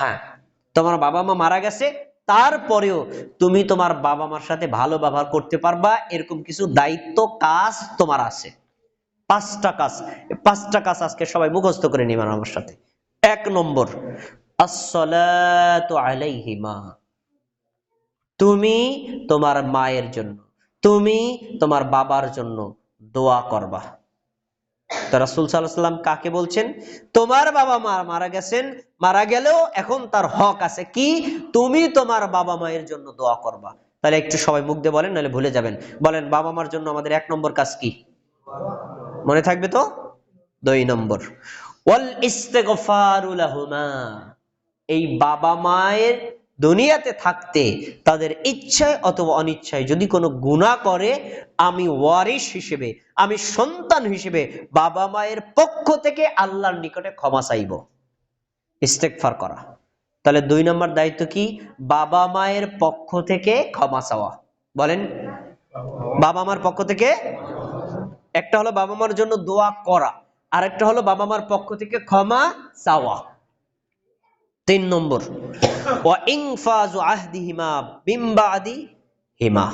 হ্যাঁ তোমার বাবা মা মারা গেছে, তারপরেও তুমি তোমার বাবা মার সাথে ভালো ব্যবহার করতে পারবা, এরকম কিছু দায়িত্ব, কাজ তোমার আছে। পাঁচটা কাজ পাঁচটা কাজ আজকে সবাই মুখস্থ করে নিবেন আমার সাথে। এক নম্বর আলাইহিমা। তুমি তোমার মায়ের জন্য, তুমি তোমার বাবার জন্য দোয়া করবা। রাসূল সাল্লাম কাকে বলছেন? তোমার বাবা মা মারা গেছেন, মারা গেলেও এখন তার হক আছে কি? তুমি তোমার বাবা মায়ের জন্য দোয়া করবা। তাহলে একটু সবাই মুখ দিয়ে বলেন, নাহলে ভুলে যাবেন। বলেন, বাবা মার জন্য আমাদের এক নম্বর কাজ কি? মনে থাকবে তো? দুই নম্বর। ওয়াল ইস্তেগফারু লাহুমা। এই বাবা মায়ের দুনিয়াতে থাকতে তাদের ইচ্ছায় অথবা অনিচ্ছায় যদি কোনো গুনাহ করে, আমি ওয়ারিস হিসেবে, আমি সন্তান হিসেবে বাবা মায়ের পক্ষ থেকে আল্লাহর নিকটে ক্ষমা চাইব। ইস্তেকফার করা। তাহলে দুই নম্বর দায়িত্ব কি? বাবা মায়ের পক্ষ থেকে ক্ষমা চাওয়া। বলেন, বাবা মার পক্ষ থেকে? একটা হলো বাবা মার জন্য দোয়া করা আর একটা হলো বাবা মার পক্ষ থেকে ক্ষমা চাওয়া। তিন নম্বর আহদিহিমা বিমবাদি হিমা।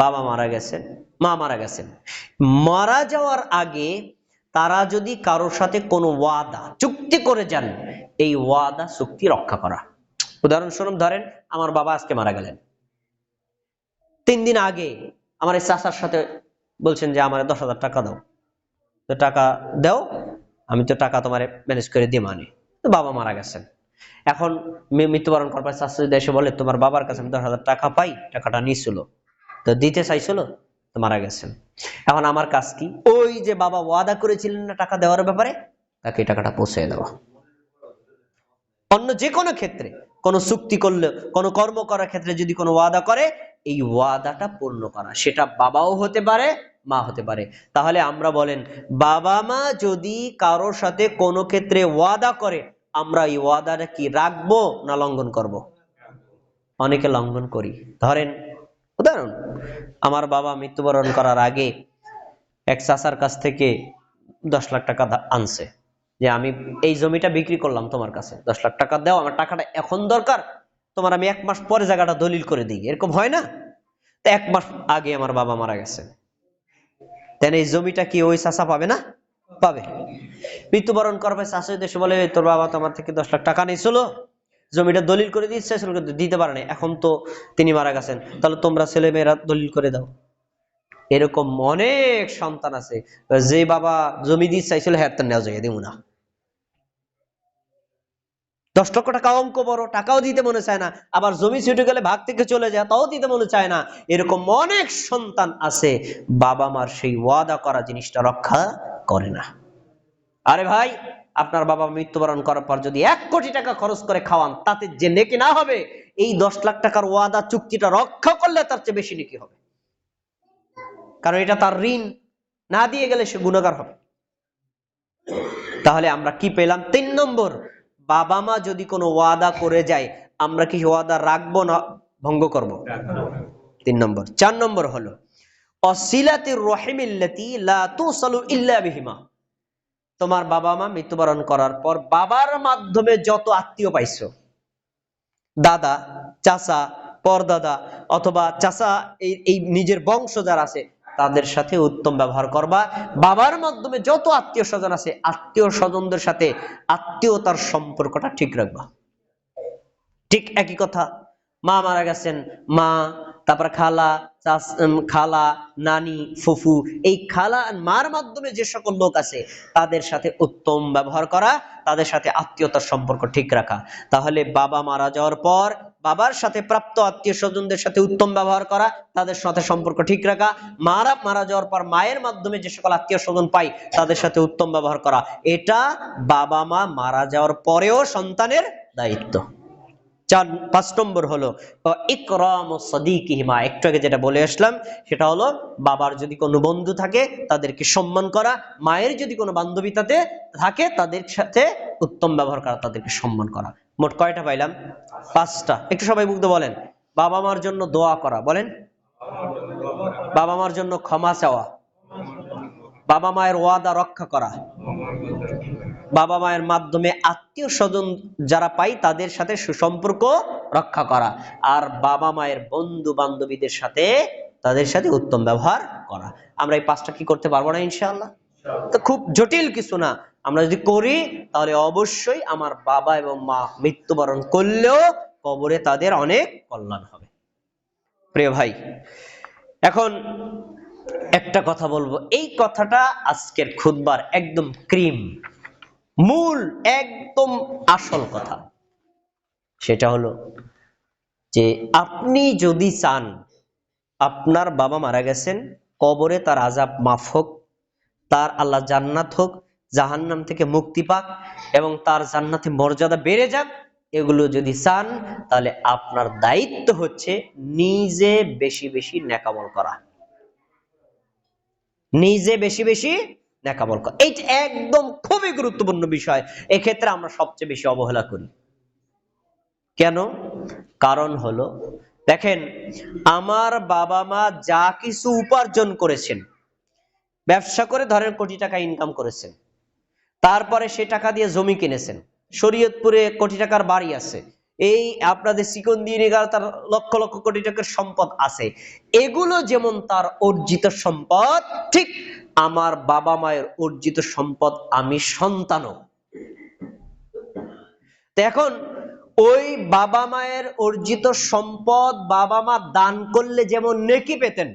বাবা মারা গেছেন, মা মারা গেছেন। মারা যাওয়ার আগে তারা যদি কারোর সাথে কোনো ওয়াদা, চুক্তি করে যান, এই ওয়াদা চুক্তি রক্ষা করা। উদাহরণস্বরূপ ধরেন, আমার বাবা আজকে মারা গেলেন। তিন দিন আগে আমার এই চাচার সাথে বলছেন যে, আমার দশ হাজার টাকা দাও। তো টাকা দাও, আমি তো টাকা তোমার ম্যানেজ করে দিয়ে মানে। বাবা মারা গেছেন। এখন মৃত্যুবরণ করার পর শাস্ত্রী এসে বলে, তোমার বাবার কাছে আমি দশ হাজার টাকা পাই, টাকাটা নিয়েছিল তো দিতে চাইছিল, তো মারা গেছেন। এখন আমার কাজ কি? ওই যে বাবা ওয়াদা করেছিলেন না টাকা দেওয়ার ব্যাপারে, তাকে এই টাকাটা পৌঁছে দেওয়া। অন্য যে কোনো ক্ষেত্রে, কোনো চুক্তি করলে, কোনো কর্ম করার ক্ষেত্রে যদি কোনো ওয়াদা করে, এই ওয়াদাটা পূর্ণ করা। সেটা বাবাও হতে পারে, মা হতে পারে। তাহলে আমরা বলেন, বাবা মা যদি কারোর সাথে কোনো ক্ষেত্রে ওয়াদা করে আমরা এই ওয়াদাটা কি রাখব না লঙ্ঘন করব। অনেকে লঙ্ঘন করি। ধরেন, উদাহরণ, আমার বাবা মৃত্যুবরণ করার আগে এক চাচার কাছ থেকে দশ লাখ টাকা আনছে। যে আমি এই জমিটা বিক্রি করলাম তোমার কাছে, দশ লাখ টাকা দাও, আমার টাকাটা এখন দরকার, তোমার আমি এক মাস পরে জায়গাটা দলিল করে দিই। এরকম হয় না? এক মাস আগে আমার বাবা মারা গেছে। তাই এই জমিটা কি ওই চাষা পাবে না? পাবে। মৃত্যুবরণ করবে চাষা দেশে বলে তোর বাবা তো আমার থেকে দশ লাখ টাকা নিয়েছিল। জমিটা দলিল করে দিচ্ছে কিন্তু দিতে পারে না এখন তো তিনি মারা গেছেন। তাহলে তোমরা ছেলে মেয়েরা দলিল করে দাও। এরকম অনেক সন্তান আছে, যে বাবা জমি দিয়ে চাইছিল হ্যাঁ তার নেওয়া যায় দিব না। দশ লক্ষ টাকা অঙ্ক বড়, টাকাও দিতে মনে চায় না। আবার জমি ছুটে গেলে ভাগ থেকে চলে যায়, তাও দিতে মনে চায় না। এরকম অনেক সন্তান আছে বাবা মার সেই ওয়াদা করা জিনিসটা রক্ষা করে না। আরে ভাই আপনার বাবা মৃত্যুবরণ করার পর যদি এক কোটি টাকা খরচ করে খাওয়ান তাতে যে নেকি না হবে এই দশ লাখ টাকার ওয়াদা চুক্তিটা রক্ষা করলে তার চেয়ে বেশি নেকি হবে। কারণ এটা তার ঋণ না দিয়ে গেলে সে গুণাগার হবে। তাহলে আমরা কি পেলাম? তিন নম্বর বাবা মা যদি কোনো ওয়াদা করে যায় আমরা কি ওয়াদা রাখব না ভঙ্গ করব? তিন নম্বর। চার নম্বর হলো তোমার বাবা মা মৃত্যুবরণ করার পর বাবার মাধ্যমে যত আত্মীয় পাইছো, দাদা, চাচা, পরদাদা অথবা চাচা এই নিজের বংশ যারা আছে, তাদের সাথে উত্তম ব্যবহার করবা। বাবার মাধ্যমে যত আত্মীয় স্বজন আছে, আত্মীয় স্বজনদের সাথে আত্মীয়তার সম্পর্কটা ঠিক রাখবা। ঠিক একই কথা, মা মারা গেছেন, মা তারপর খালা খালা, নানি, ফুফু, এই খালা মার মাধ্যমে যে সকল লোক আছে, তাদের সাথে উত্তম ব্যবহার করা, তাদের সাথে আত্মীয়তার সম্পর্ক ঠিক রাখা। তাহলে বাবা মারা যাওয়ার পর বাবার সাথে প্রাপ্ত আত্মীয় স্বজনদের সাথে উত্তম ব্যবহার করা, তাদের সাথে সম্পর্ক ঠিক রাখা, মারা মারা যাওয়ার পর মায়ের মাধ্যমে যে সকল আত্মীয় স্বজন পাই তাদের সাথে উত্তম ব্যবহার করা। এটা বাবা মা মারা যাওয়ার পরেও সন্তানের দায়িত্ব। চার, পাঁচ নম্বর হলো ইকরাম ও সদিকিহিমা। একটু আগে যেটা বলে আসলাম, সেটা হলো, বাবার যদি কোনো বন্ধু থাকে, তাদেরকে সম্মান করা। মায়ের যদি কোনো বান্ধবী তাতে থাকে, তাদের সাথে উত্তম ব্যবহার করা, তাদেরকে সম্মান করা। মোট কয়টা পাইলাম? পাঁচটা। একটু সবাই মুগ্ধ বলেন। বাবা মার জন্য দোয়া করা, বলেন। বাবা মার জন্য ক্ষমা চাওয়া। বাবা মায়ের ওয়াদা রক্ষা করা। বাবা মায়ের মাধ্যমে আত্মীয় স্বজন যারা পাই তাদের সাথে সুসম্পর্ক রক্ষা করা। আর বাবা মায়ের বন্ধু বান্ধবীদের সাথে তাদের সাথে উত্তম ব্যবহার করা। আমরা এই পাঁচটা কি করতে পারব না ইনশাআল্লাহ? তো খুব জটিল কিছু না। আমরা যদি করি তাহলে অবশ্যই আমার বাবা এবং মা মৃত্যুবরণ করলেও কবরে তাদের অনেক কল্যাণ হবে। প্রিয় ভাই এখন একটা কথা বলব। এই কথাটা আজকের খুদবার একদম ক্রিম। মূল, একদম আসল কথা। সেটা হলো যে আপনি যদি চান আপনার বাবা মারা গেছেন, কবরে তার আজাব মাফ হোক, তার আল্লাহ জান্নাত হোক, জাহান্নাম থেকে মুক্তি পাক এবং তার জান্নাতে মর্যাদা বেড়ে যাক, এগুলো যদি চান, তাহলে আপনার দায়িত্ব হচ্ছে নিজে বেশি বেশি নেকামল করা। নিজে বেশি বেশি নেকামল করা এইটা একদম খুবই গুরুত্বপূর্ণ বিষয়, এক্ষেত্রে আমরা সবচেয়ে বেশি অবহেলা করি। কেন? কারণ হলো, দেখেন, আমার বাবা মা যা কিছু উপার্জন করেছেন, ব্যবসা করে ধরেন কোটি টাকা ইনকাম করেছেন, তারপরে সে টাকা দিয়ে জমি কিনেছেন, শরীয়তপুরে কোটি টাকার বাড়ি আছে এই আপনাদের চিকন সিকন্দির তার লক্ষ লক্ষ কোটি টাকার সম্পদ আছে। এগুলো যেমন তার অর্জিত সম্পদ, ঠিক আমার বাবা মায়ের অর্জিত সম্পদ আমি সন্তানও। এখন ওই বাবা মায়ের অর্জিত সম্পদ বাবা মা দান করলে যেমন নেকি পেতেন,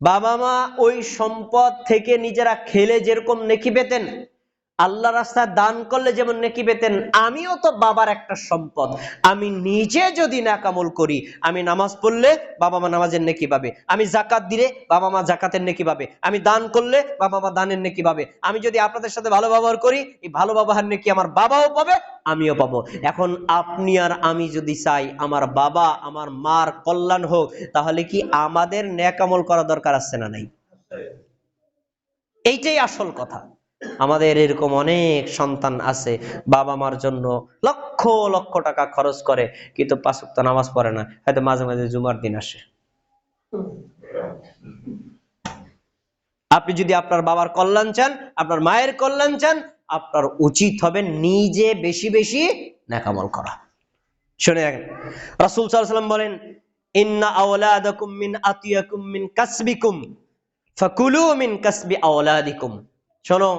বাবা মা ওই সম্পদ থেকে নিজেরা খেলে যেরকম নেকি পেতেন আল্লাহ রাস্তায় দান করলে যেমন নেকি পেতেন, আমিও তো বাবার একটা সম্পদ। আমি নিজে যদি নাকামল করি, আমি নামাজ পড়লে বাবা মা নামাজের নেকি পাবে। আমি জাকাত দিলে বাবা মা জাকাতের নেকি পাবে। আমি দান করলে বাবা মা দানের নেকি পাবে। আমি যদি আপনাদের সাথে ভালো ব্যবহার করি, এই ভালো ব্যবহার নেকি আমার বাবাও পাবে, আমিও পাবো। এখন আপনি আর আমি যদি চাই আমার বাবা, আমার মার কল্যাণ হোক, তাহলে কি আমাদের ন্যাকামল করা দরকার আছে না নাই? এইটাই আসল কথা। আমাদের এরকম অনেক সন্তান আছে বাবা মার জন্য লক্ষ লক্ষ টাকা খরচ করে, কিন্তু পাঁচক্ত নামাজ পড়ে না, হয়তো মাঝে মাঝে জুমার দিন আসে। আপনি যদি আপনার বাবার কল্যাণ চান, আপনার মায়ের কল্যাণ চান, আপনার উচিত হবে নিজে বেশি বেশি নাকামল করা। শুনে রাসূল সাল্লাল্লাহু আলাইহি সাল্লাম বলেন, ইন্না আওলাদাকুম মিন আতিয়াকুম মিন কাসবিকুম, ফাকুলু মিন কাসবি আওলাদিকুম। শোনো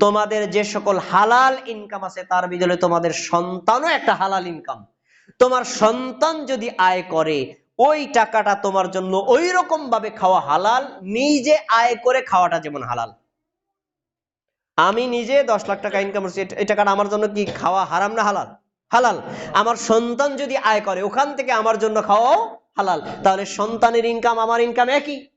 তোমাদের যে সকল হালাল ইনকাম আছে, তার বিদলে তোমাদের সন্তানও একটা হালাল ইনকাম তোমার সন্তান যদি আয় করে, ওই টাকাটা তোমার জন্য ওই রকম ভাবে খাওয়া হালাল, নিজে আয় করে খাওয়াটা যেমন হালাল। আমি নিজে দশ লাখ টাকা ইনকাম করছি, এই টাকাটা আমার জন্য কি খাওয়া হারাম না হালাল? হালাল। আমার সন্তান যদি আয় করে, ওখান থেকে আমার জন্য খাওয়াও হালাল। তাহলে সন্তানের ইনকাম আমার ইনকাম একই।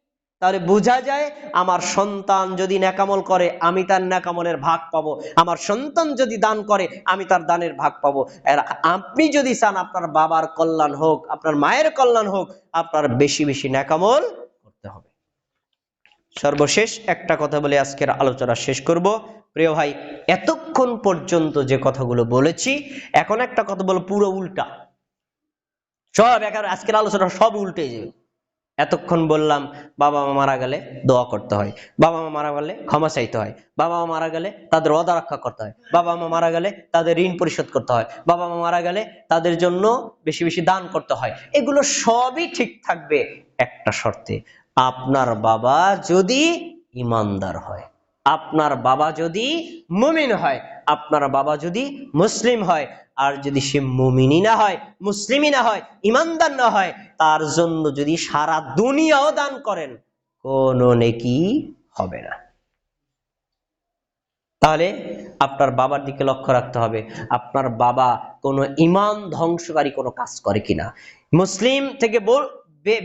তাহলে বোঝা যায় আমার সন্তান যদি ন্যাকামল করে, আমি তার ন্যাকামলের ভাগ পাবো। আমার সন্তান যদি দান করে, আমি তার দানের ভাগ পাবো। আপনি যদি চান আপনার বাবার কল্যাণ হোক, আপনার মায়ের কল্যাণ হোক, আপনার বেশি বেশি ন্যাকামল করতে হবে। সর্বশেষ একটা কথা বলে আজকের আলোচনা শেষ করব। প্রিয় ভাই, এতক্ষণ পর্যন্ত যে কথাগুলো বলেছি, এখন একটা কথা বলো পুরো উল্টা। সব আজকের আলোচনা সব উল্টে যাবে। এতক্ষণ বললাম বাবা মা মারা গেলে দোয়া করতে হয়, বাবা মা মারা গেলে ক্ষমা চাইতে হয়, বাবা মা মারা গেলে তাদের অদা রক্ষা করতে হয়, বাবা মা মারা গেলে তাদের ঋণ পরিশোধ করতে হয়, বাবা মা মারা গেলে তাদের জন্য বেশি বেশি দান করতে হয়, এগুলো সবই ঠিক থাকবে একটা শর্তে, আপনার বাবা যদি ইমানদার হয়। আপনার বাবা যদি মুমিন হয়, আপনার বাবা যদি মুসলিম হয়, আর যদি সে মুমিনই না হয়, মুসলিমই না হয়, ইমানদার না হয়, তার জন্য যদি সারা দুনিয়াও দান করেন, কোনো নেকি হবে না। তাহলে আপনার বাবার দিকে লক্ষ্য রাখতে হবে, আপনার বাবা কোনো ইমান ধ্বংসকারী কোনো কাজ করে কিনা। মুসলিম থেকে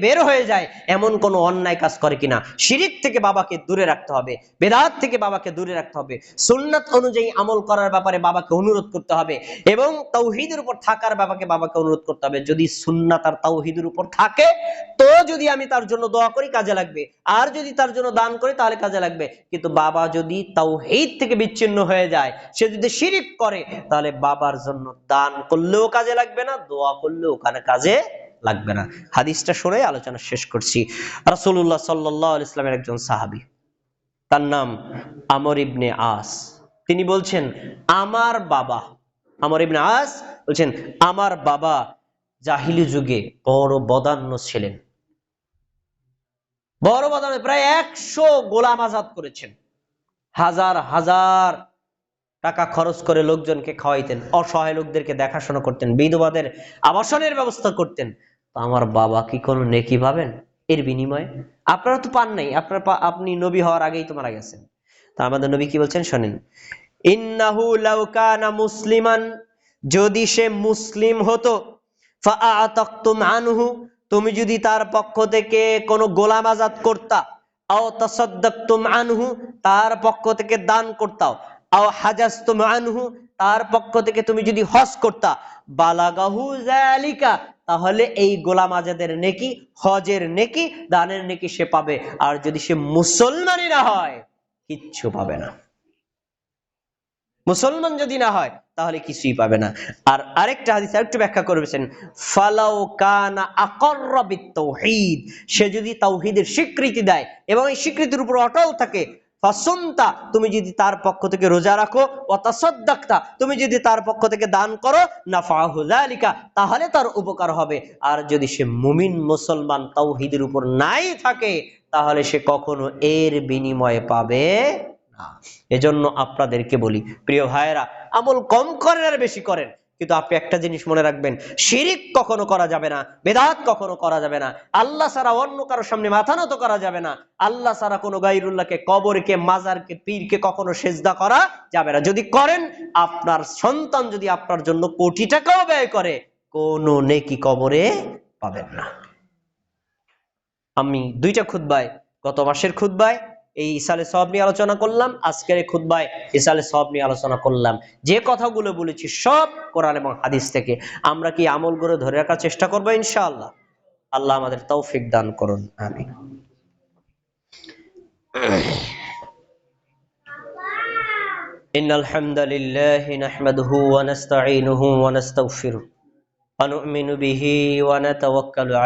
বের হয়ে যায়, এমন কোন অন্যায় কাজ করে কিনা। শিরিক থেকে বাবাকে দূরে রাখতে হবে, বেদাত থেকে বাবাকে দূরে রাখতে হবে, সুন্নাত অনুযায়ী আমল করার ব্যাপারে বাবাকে অনুরোধ করতে হবে এবং তৌহিদের উপর থাকার বাবাকে বাবাকে অনুরোধ করতে হবে। যদি সুন্নাত আর তৌহিদের উপর থাকে, তো যদি আমি তার জন্য দোয়া করি, কাজে লাগবে। আর যদি তার জন্য দান করি, তাহলে কাজে লাগবে। কিন্তু বাবা যদি তাওহীদ থেকে বিচ্ছিন্ন হয়ে যায়, সে যদি শিরিক করে, তাহলে বাবার জন্য দান করলেও কাজে লাগবে না, দোয়া করলেও কাজে লাগবে না। হাদিসটা শুনে আলোচনা শেষ করছি। রাসূলুল্লাহ সাল্লাল্লাহু আলাইহি ইসলামের একজন সাহাবী, তার নাম আমর ইবনে আস। তিনি বলছেন, আমার বাবা আমার ইবনে আস বলছেন, আমার বাবা জাহিলি যুগে বড় বদান্য ছিলেন। বড় বদান্য, প্রায় একশো গোলাম আজাদ করেছেন। হাজার হাজার টাকা খরচ করে লোকজনকে খাওয়াইতেন, অসহায় লোকদেরকে দেখাশোনা করতেন, বিধবাদের আবাসনের ব্যবস্থা করতেন। আমার বাবা কি কোনো নেকি পাবেন এর বিনিময়ে? আপনারা তো পান নাই। আপনারা আপনি নবী হওয়ার আগেই তো মারা গেছেন। তা আমাদের নবী কি বলছেন? শোনেন। ইন্নাহু লাউ কানা মুসলিমান, যদি সে মুসলিম হতো আনহু, তুমি যদি তার পক্ষ থেকে কোনো গোলাম আজাদ করতা, আও তাসাদ্দাকতুম আনহু, তার পক্ষ থেকে দান করতাও আও হাজাজতুম আনহু, তার পক্ষ থেকে তুমি যদি হজ করতা, বালাগাহু জালিকা তাহলে এই গোলাম আজাদের নেকি, হজের নেকি, দানের নেকি সে পাবে। আর যদি সে মুসলমানই না হয়, কিচ্ছু পাবে না। মুসলমান যদি না হয়, তাহলে কিছুই পাবে না। আর আরেকটা হাদিস আরেকটু ব্যাখ্যা করবেছেন ফালাউ কানা আকর্রা বিত্তাউহীদ সে যদি তাওহীদের স্বীকৃতি দেয় এবং এই স্বীকৃতির উপর অটল থাকে ফাসুনতা, তুমি যদি তার পক্ষ থেকে রোজা রাখো ও তাসাদ্দাকতা তুমি যদি তার পক্ষ থেকে দান করো, নাফাহু যালিকা, তাহলে তার উপকার হবে। আর যদি সে মুমিন মুসলমান তাওহীদের উপর নাই থাকে, তাহলে সে কখনো এর বিনিময়ে পাবে না। এজন্য আপনাদেরকে বলি, প্রিয় ভাইয়েরা, আমল কম করেন আর বেশি করেন। কিন্তু আপনি একটা জিনিস মনে রাখবেন, শিরিক কখনো করা যাবে না, বেদাত কখনো করা যাবে না, আল্লাহ ছাড়া অন্য কারোর সামনে মাথা নত করা যাবে না, আল্লাহ ছাড়া কোনো গাইরুল্লাহকে কবরকে, মাজারকে, পীরকে কখনো সেজদা করা যাবে না। যদি করেন, আপনার সন্তান যদি আপনার জন্য কোটি টাকাও ব্যয় করে, কোনো নেকি কবরে পাবেন না। আমি দুইটা খুদ্বায় গত মাসের খুদ্বায় এই ইসালে সব নিয়ে আলোচনা করলাম আজকের এই খুদ্বায় ইসালে সব নিয়ে আলোচনা করলাম যে কথাগুলো বলেছি সব কোরআন এবং হাদিস থেকে আমরা কি আমল করে ধরে রাখার চেষ্টা করবো ইনশাআল্লাহ আল্লাহ আমাদের তৌফিক দান করুন আমি إن الحمد لله نحمده ونستعينه ونستغفره ونؤمن به ونتوكل عليه